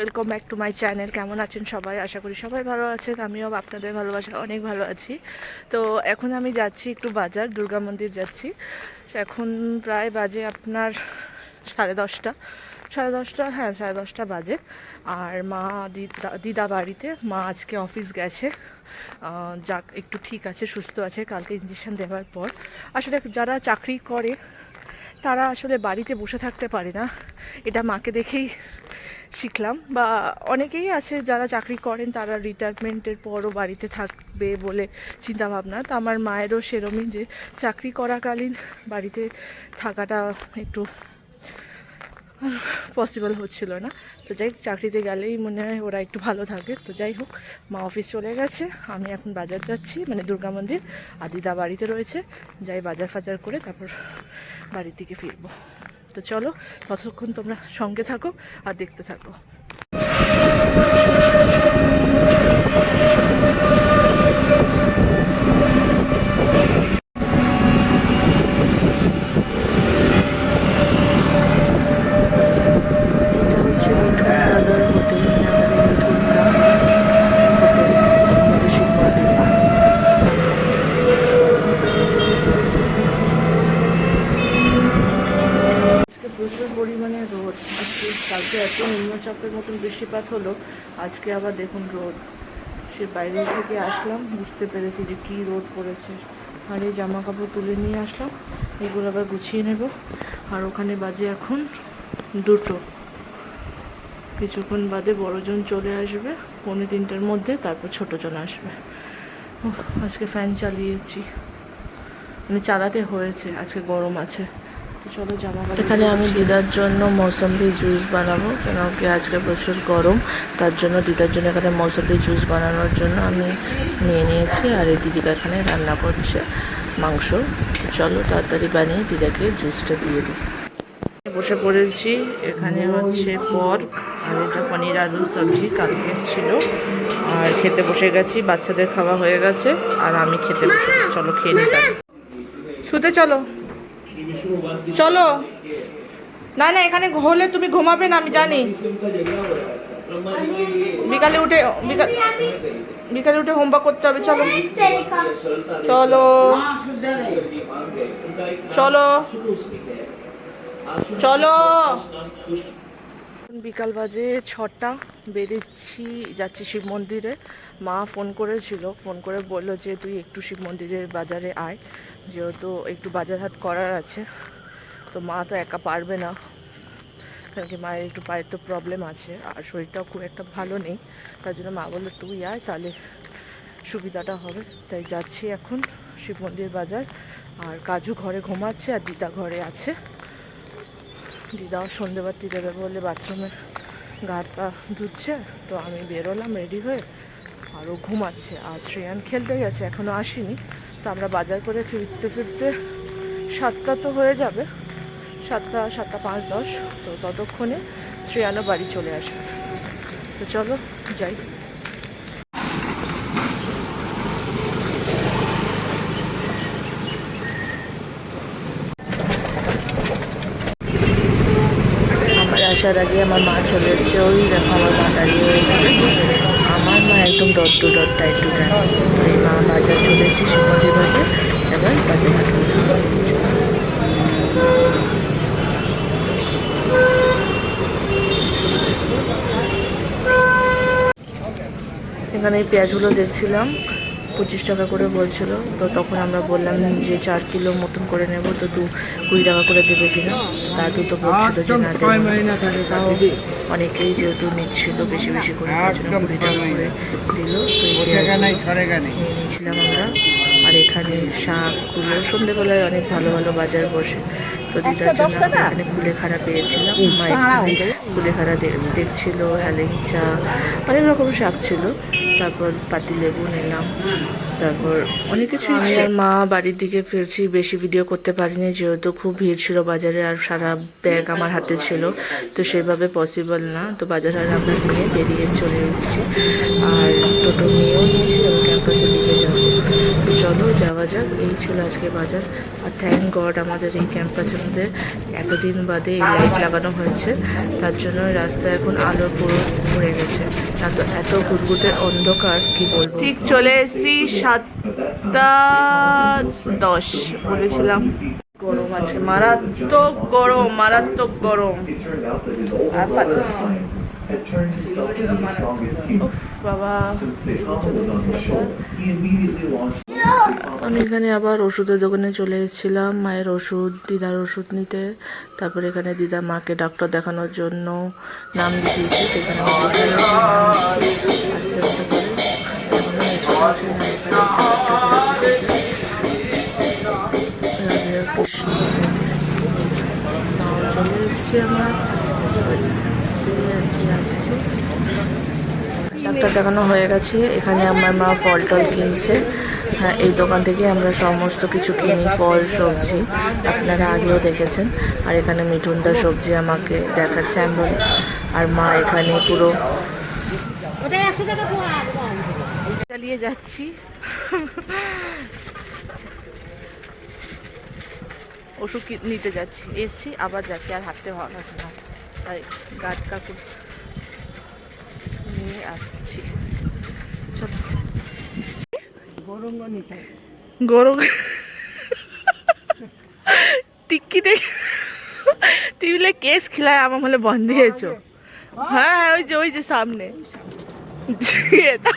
Welcome back to my channel কেমন আছেন সবাই? আশা করি সবাই ভালো আছেন। আমিও আপনাদের ভালোবাসা অনেক ভালো আছি। তো এখন আমি যাচ্ছি একটু বাজার, দুর্গা মন্দির যাচ্ছি। এখন প্রায় বাজে আপনার সাড়ে দশটা। সাড়ে দশটা হ্যাঁ সাড়ে দশটা বাজে। আর মা দিদা দিদা বাড়িতে, মা আজকে অফিস গেছে। যাক, একটু ঠিক আছে, সুস্থ আছে, কালকে ইঞ্জেকশন দেওয়ার পর। আসলে যারা চাকরি করে, তারা আসলে বাড়িতে বসে থাকতে পারে না। এটা মাকে দেখেই শিখলাম বা অনেকেই আছে যারা চাকরি করেন তারা রিটায়ারমেন্টের পরও বাড়িতে থাকবে বলে চিন্তাভাবনা। তো আমার মায়েরও সেরমই যে চাকরি করাকালীন বাড়িতে থাকাটা একটু পসিবল হচ্ছিল না। তো যাই চাকরিতে গেলেই মনে হয় ওরা একটু ভালো থাকে। তো যাই হোক, মা অফিস চলে গেছে। আমি এখন বাজার যাচ্ছি মানে দুর্গা মন্দির। আদিদা বাড়িতে রয়েছে। যাই বাজার ফাজার করে তারপর বাড়ির দিকে ফিরবো। তো চলো ততক্ষণ তোমরা সঙ্গে থাকো আর দেখতে থাকো এটা হচ্ছে মিঠুন দাদার হোটেল আমাদের মিঠুন দা হোটেল আমাদের শিবমন্দির আজকে প্রচুর পরিমাণে রোদ আজকে কালকে এত নিম্নচাপের মতন বৃষ্টিপাত হলো। আজকে আবার দেখুন রোদ। সে বাইরে থেকে আসলাম, বুঝতে পেরেছি যে কী রোদ পড়েছে। আর এই জামা কাপড় তুলে নিয়ে আসলাম, এগুলো আবার গুছিয়ে নেব। আর ওখানে বাজে এখন দুটো। কিছুক্ষণ বাদে বড়জন চলে আসবে, পৌনে তিনটের মধ্যে তারপর ছোটজন আসবে। আজকে ফ্যান চালিয়েছি। মানে চালাতে হয়েছে, আজকে গরম আছে। এখানে আমি দিদার জন্য মৌসম্বি জুস বানাবো কেন কি আজকে প্রচুর গরম তার জন্য দিদার জন্য এখানে মৌসম্বি জুস বানানোর জন্য আমি নিয়ে নিয়েছি আর এই দিদিকা এখানে রান্না করছে মাংস। চলো তাড়াতাড়ি বানিয়ে দিদাকে জুসটা দিয়ে দিই। বসে পড়েছি এখানে হচ্ছে পর্ক আর এটা পনির আলু সবজি কালকে ছিল। আর খেতে বসে গেছি বাচ্চাদের খাওয়া হয়ে গেছে আর আমি খেতে বসে চলো খেয়ে নিই শুতে চলো। চলো। না না, এখানে হলে তুমি ঘুমাবে না, আমি জানি। বিকালে উঠে বিকাল উঠে হোমওয়ার্ক করতে হবে, চলো। চলো। চলো। চলো। বিকাল বাজে ছটা বেরিয়েছি যাচ্ছি শিব মন্দিরে। মা ফোন করেছিল, ফোন করে বলল যে, তুই একটু শিব মন্দিরের বাজারে আয়, যেহেতু একটু বাজার হাট করার আছে, তো মা তো একা পারবে না। কারণ কি মায়ের একটু পায়ের তো প্রবলেম আছে, আর শরীরটাও খুব একটা ভালো নেই। তার জন্য মা বলল, তুই আয়, তাহলে সুবিধাটা হবে। তাই যাচ্ছি এখন শিব মন্দির বাজার, আর কাজু ঘরে ঘুমাচ্ছে, আর দিদা ঘরে আছে। দিদাও সন্ধেবাতি দেবে বলে বাথরুমে গা পা ধুচ্ছে, তো আমি বেরোলাম রেডি হয়ে, আরও ঘুমাচ্ছে। আর শ্রেয়ান খেলতে গেছে এখনও আসেনি। তো আমরা বাজার করে ফিরতে ফিরতে সাতটা তো হয়ে যাবে, সাতটা সাতটা পাঁচ দশ, তো ততক্ষণে শ্রেয়ানও বাড়ি চলে আসবে। তো চলো, যাই আমার আসার আগে আমার মা চলে এসেছে। ওই দেখো আমার মা দাঁড়িয়ে রয়েছে। আমার মা একদম dot to dot tight two মা বাজার চলে এসেছে বাজার, এবার বাজার এখানে এই পেঁয়াজগুলো দেখছিলাম। পঁচিশ টাকা করে বলছিল। তো তখন আমরা বললাম যে চার কিলো মতন করে নেব তো দু কুড়ি টাকা করে দেবে কিনা। দাদু তো বলছিল যে না দেবে তাও অনেকেই যেহেতু নিচ্ছিল বেশি বেশি করে কুড়ি টাকা করে দিল। তো নিয়ে নিয়েছিলাম আমরা। আর এখানে শাকগুলো সন্ধ্যেবেলায় অনেক ভালো ভালো বাজার বসে। তো দিদার জন্য এখানে কুলেখাড়া পেয়েছিলাম। কুলেখাড়া দে- দেখছিল হ্যালেঞ্চা অনেক রকম শাক ছিল। তারপর পাতি পাতিলেবু নিলাম। তারপর অনেক কিছু আমি আর মা বাড়ির দিকে ফিরছি বেশি ভিডিও করতে পারিনি যেহেতু খুব ভিড় ছিল বাজারে আর সারা ব্যাগ আমার হাতে ছিল তো সেভাবে পসিবল না। তো বাজার আর আমরা নিয়ে বেরিয়ে চলে এসেছি। আর টোটো নিয়েও নিয়েছি। চলো যাওয়া যাক। এই ছিল আজকে বাজার। আর থ্যাংক গড আমাদের এই ক্যাম্পাসের মধ্যে এতদিন বাদে এই লাইট লাগানো হয়েছে। তার জন্য রাস্তা এখন আলো পুরো ভরে গেছে। তো এত ঘুরঘুটে অন্ধকার কি বলব? ঠিক চলে এসেছি সাতটা দশ বলেছিলাম। গরম আছে। মারাত্মক গরম মারাত্মক গরম। আর বাবা। আমি এখানে আবার ওষুধের দোকানে চলে এসেছিলাম, মায়ের ওষুধ, দিদার ওষুধ নিতে। তারপরে এখানে দিদা মাকে ডাক্তার দেখানোর জন্য নাম লিখিয়েছে সেখানে আস্তে করে। চলে এসছে আমার। আসছে। ডাক্তার দেখানো হয়ে গেছে। এখানে আমার মা ফল টল কিনছে। হ্যাঁ এই দোকান থেকে আমরা সমস্ত কিছু কিনি, ফল, সবজি। আপনারা আগেও দেখেছেন। আর এখানে মিঠুনদার সবজি আমাকে দেখাচ্ছে। আমি আর মা এখানে পুরো চালিয়ে যাচ্ছি। ওষুধ নিতে যাচ্ছি। এসছি, আবার যাচ্ছি। আর হাঁটতে ভালো না। তাই গাছ কাকুর নিয়ে আসছি। গরম টিক্কি দেখ তুই বলে কেস খিলায় আমার হলে বন্ধ হয়েছ। হ্যাঁ হ্যাঁ ওই যে ওই যে সামনে। এটা